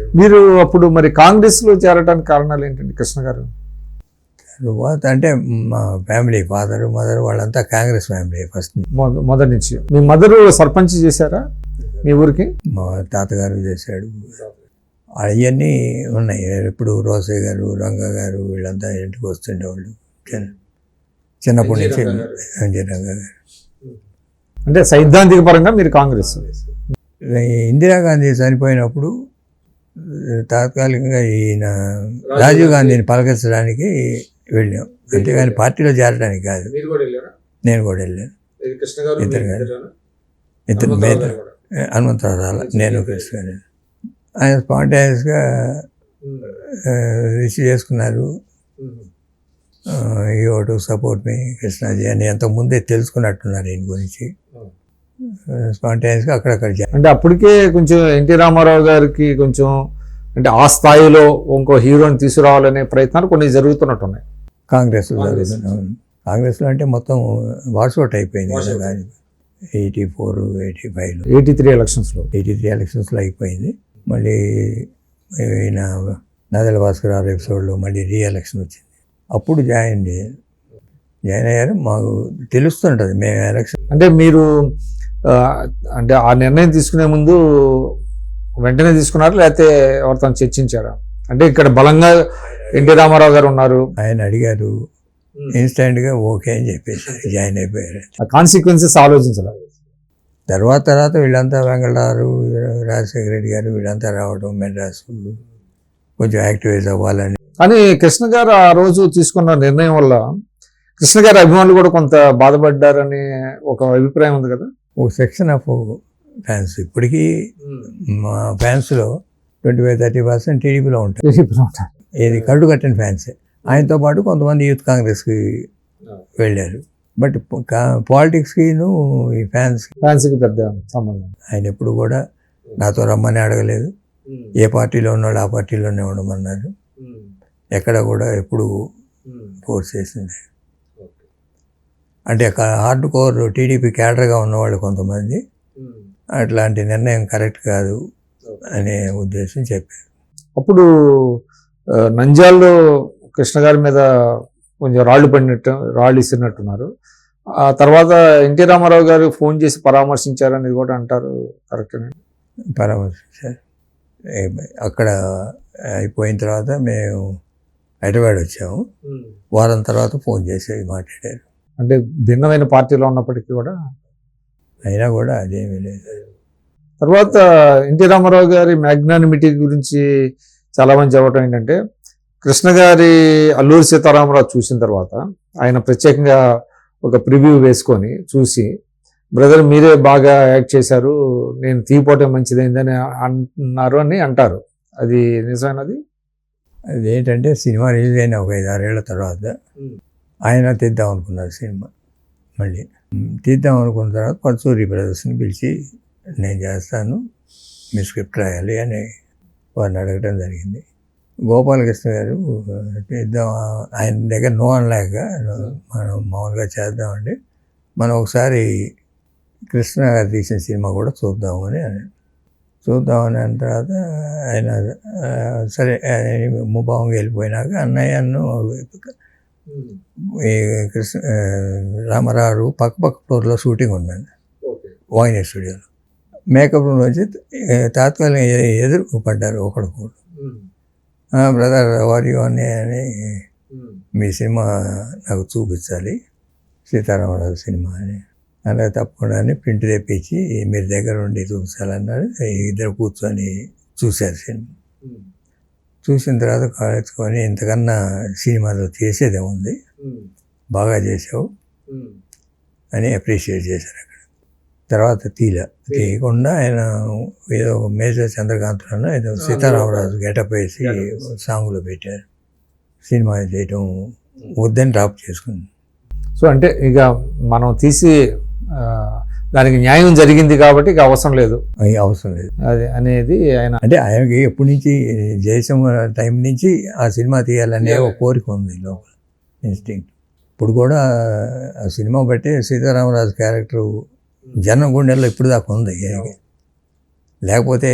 మీరు అప్పుడు మరి కాంగ్రెస్లో చేరడానికి కారణాలు ఏంటండి కృష్ణ గారు? తరువాత అంటే మా ఫ్యామిలీ ఫాదర్ మదర్ వాళ్ళంతా కాంగ్రెస్ ఫ్యామిలీ ఫస్ట్ మొద- మొదటి నుంచి. మీ మదర్ సర్పంచ్ చేశారా మీ ఊరికి? మా తాతగారు చేశాడు. అవన్నీ ఉన్నాయి. ఎప్పుడు రోసయ్య గారు రంగ గారు వీళ్ళంతా ఇంటికి వస్తుండేవాళ్ళు చిన్న చిన్నప్పటి నుంచి రంగ గారు. అంటే సైద్ధాంతిక పరంగా మీరు కాంగ్రెస్. ఇందిరాగాంధీ చనిపోయినప్పుడు తాత్కాలికంగా ఈయన రాజీవ్ గాంధీని పలకరించడానికి వెళ్ళాం. అంతేగాని పార్టీలో చేరడానికి కాదు. నేను కూడా వెళ్ళాను. ఇద్దరు గారు. ఇద్దరు మీద హనుమంతరావు నేను కృష్ణ గారు. ఆయన స్పాంటేనియస్గా రిసీవ్ చేసుకున్నారు. ఈ టు సపోర్ట్ మీ కృష్ణాజీ అని ఎంతో ముందే తెలుసుకున్నట్టున్నారు ఈయన గురించి. స్పాంటేనియస్గా అక్కడక్కడ జా- అంటే అప్పటికే కొంచెం ఎన్టీ రామారావు గారికి కొంచెం అంటే ఆ స్థాయిలో ఇంకో హీరోని తీసుకురావాలనే ప్రయత్నాలు కొన్ని జరుగుతున్నట్టున్నాయి. కాంగ్రెస్లో జరుగుతున్నాం కాంగ్రెస్లో అంటే మొత్తం వాట్సౌట్ అయిపోయింది. ఎయిటీ ఫోర్ ఎయిటీ ఫైవ్లో ఎయిటీ త్రీ ఎలక్షన్స్లో. ఎయిటీ త్రీ ఎలక్షన్స్లో అయిపోయింది. మళ్ళీ ఈయన నదల భాస్కర్ ఎపిసోడ్లో మళ్ళీ రీ ఎలక్షన్ వచ్చింది. అప్పుడు జాయిన్ చేయాలి జాయిన్ అయ్యారు. మాకు తెలుస్తుంటుంది. మేము ఎలక్షన్ అంటే మీరు అంటే ఆ నిర్ణయం తీసుకునే ముందు వెంటనే తీసుకున్నారా? లేకపోతే ఎవరితో చర్చించారా? అంటే ఇక్కడ బలంగా ఎన్టీ రామారావు గారు ఉన్నారు. ఆయన అడిగారు ఇన్స్టెంట్గా ఓకే అని చెప్పేసి జాయిన్ అయిపోయారు. ఆ కాన్సిక్వెన్సెస్ ఆలోచించాలి తర్వాత తర్వాత వీళ్ళంతా వెంకటారు రాజశేఖర రెడ్డి గారు వీళ్ళంతా రావడం మెడ్రాస్ కొంచెం యాక్టివైజ్ అవ్వాలని. కానీ కృష్ణ గారు ఆ రోజు తీసుకున్న నిర్ణయం వల్ల కృష్ణ గారి అభిమానులు కూడా కొంత బాధపడ్డారని ఒక అభిప్రాయం ఉంది కదా? ఒక సెక్షన్ ఆఫ్ ఫ్యాన్స్. ఇప్పటికీ మా ఫ్యాన్స్లో ట్వంటీ ఫైవ్ థర్టీ పర్సెంట్ టీడీపీలో ఉంటాయి ఇది కరుడు కట్టిన ఫ్యాన్సే. ఆయనతో పాటు కొంతమంది యూత్ కాంగ్రెస్కి వెళ్ళారు. బట్ పాలిటిక్స్కిను ఈ ఫ్యాన్స్ ఫ్యాన్సీకి పెద్ద సంబంధం. ఆయన ఎప్పుడు కూడా నాతో రమ్మని అడగలేదు. ఏ పార్టీలో ఉన్నాడు ఆ పార్టీలోనే ఉండమన్నారు. ఎక్కడ కూడా ఎప్పుడు ఫోర్స్ చేసింది. అంటే హార్డ్ కోర్ టీడీపీ క్యాడర్గా ఉన్నవాళ్ళు కొంతమంది. అట్లాంటి నిర్ణయం కరెక్ట్ కాదు అనే ఉద్దేశం చెప్పారు. అప్పుడు ఆ, నంద్యాలలో కృష్ణ గారి మీద కొంచెం రాళ్ళు పడినట్టు రాళ్ళు ఇస్తున్నట్టున్నారు ఆ తర్వాత ఎన్టీ రామారావు గారు ఫోన్ చేసి పరామర్శించారనేది కూడా అంటారు కరెక్ట్ పరామర్శించారు అక్కడ అయిపోయిన తర్వాత మేము హైదరాబాద్ వచ్చాము. వారం తర్వాత ఫోన్ చేసి మాట్లాడారు. అంటే భిన్నమైన పార్టీలో ఉన్నప్పటికీ కూడా అయినా కూడా అదేమీ లేదు. తర్వాత ఎన్టీ రామారావు గారి మ్యాగ్నానిమిటీ గురించి చాలా మంది చెప్పడం ఏంటంటే కృష్ణ గారి అల్లూరి సీతారామరావు చూసిన తర్వాత ఆయన ప్రత్యేకంగా ఒక ప్రివ్యూ వేసుకొని చూసి బ్రదర్ మీరే బాగా యాక్ట్ చేశారు నేను తీపోవటం మంచిదైందని అన్నారు అని అంటారు. అది నిజమైనది అదేంటంటే సినిమా రిలీజ్ అయిన ఒక ఐదు ఆరేళ్ళ తర్వాత ఆయన తీద్దాం అనుకున్నారు సినిమా. మళ్ళీ తీద్దాం అనుకున్న తర్వాత పరచూరి బ్రదర్స్ని పిలిచి నేను చేస్తాను మీ స్క్రిప్ట్ రాయాలి అని వారిని అడగడం జరిగింది. గోపాలకృష్ణ గారు ఇద్దాం ఆయన దగ్గర నో అనలేక మనం మామూలుగా చేద్దామండి. మనం ఒకసారి కృష్ణ గారు తీసిన సినిమా కూడా చూద్దామని అని. చూద్దామని అన్న తర్వాత ఆయన సరే ముభావంగా వెళ్ళిపోయినాక అన్నయ్యను కృష్ణ రామారావు పక్క పక్క ఫ్లోర్లో షూటింగ్ ఉందండి. వాయిన్ స్టూడియోలో. మేకప్ రూమ్ వచ్చి తాత్కాలిక ఎదురు పడ్డారు ఒకడికొకడు బ్రదర్ వారి అని అని మీ సినిమా నాకు చూపించాలి. సీతారామరాజు సినిమా అని. అలా తప్పకుండా అని ప్రింట్ తెప్పించి మీరు దగ్గర ఉండి చూపించాలన్నారు. ఇద్దరు కూర్చొని చూశారు సినిమా. చూసిన తర్వాత కాలేసుకొని ఇంతకన్నా సినిమాలో చేసేదే ఉంది బాగా చేసావు. అని అప్రిషియేట్ చేశారు అక్కడ. తర్వాత తీల. తీయకుండా ఆయన ఏదో మేజర్ చంద్రకాంత్లో ఏదో సీతారామరాజు గెటప్ వేసి సాంగ్లో పెట్టారు. సినిమా చేయటం వద్దని డ్రాప్ చేసుకుంది సో అంటే ఇక మనం తీసి దానికి న్యాయం జరిగింది కాబట్టి ఇక అవసరం లేదు. అవి అవసరం లేదు. అది అనేది ఆయన అంటే ఆయనకి ఎప్పటి నుంచి జయసం టైం నుంచి ఆ సినిమా తీయాలనే ఒక కోరిక ఉంది లోపల ఇన్స్టింక్ట్ ఇప్పుడు కూడా ఆ సినిమా బట్టి సీతారామరాజు క్యారెక్టర్ జనం గుండెల్లో ఇప్పుడు దాకా ఉంది. లేకపోతే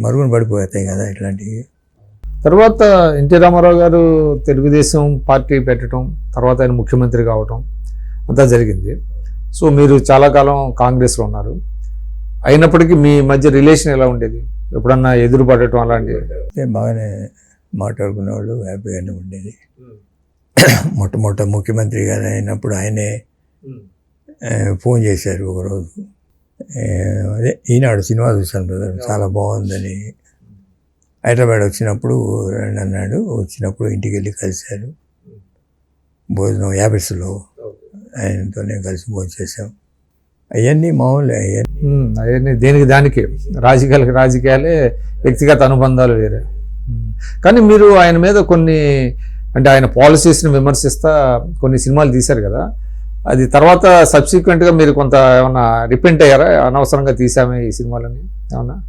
మరుగున పడిపోతాయి కదా ఇట్లాంటివి. తర్వాత ఎన్టీ రామారావు గారు తెలుగుదేశం పార్టీ పెట్టడం తర్వాత ఆయన ముఖ్యమంత్రి కావటం అంతా జరిగింది. సో మీరు చాలా కాలం కాంగ్రెస్లో ఉన్నారు. అయినప్పటికీ మీ మధ్య రిలేషన్ ఎలా ఉండేది? ఎప్పుడన్నా ఎదురు పడటం అలాంటివి బాగానే మాట్లాడుకునేవాళ్ళు హ్యాపీగానే ఉండేది. మొట్టమొదట ముఖ్యమంత్రి గారు అయినప్పుడు ఆయనే ఫోన్ చేశారు ఒకరోజు. అదే ఈనాడు సినిమా చూశాను బ్రదర్ చాలా బాగుందని. హైదరాబాద్ వచ్చినప్పుడు రండి అన్నాడు వచ్చినప్పుడు ఇంటికి వెళ్ళి కలిశారు భోజనం యాబిట్స్లో ఆయనతోనే కలిసి భోజనం అవన్నీ మామూలే అవన్నీ అవన్నీ దేనికి దానికి? రాజకీయాలకి రాజకీయాలే వ్యక్తిగత అనుబంధాలు వేరే. కానీ మీరు ఆయన మీద కొన్ని అంటే ఆయన పాలసీస్ని విమర్శిస్తా కొన్ని సినిమాలు తీశారు కదా. అది తర్వాత సబ్సిక్వెంట్గా మీరు కొంత ఏమన్నా రిపెంట్ అయ్యారా? అనవసరంగా తీసామే ఈ సినిమాలని ఏమన్నా?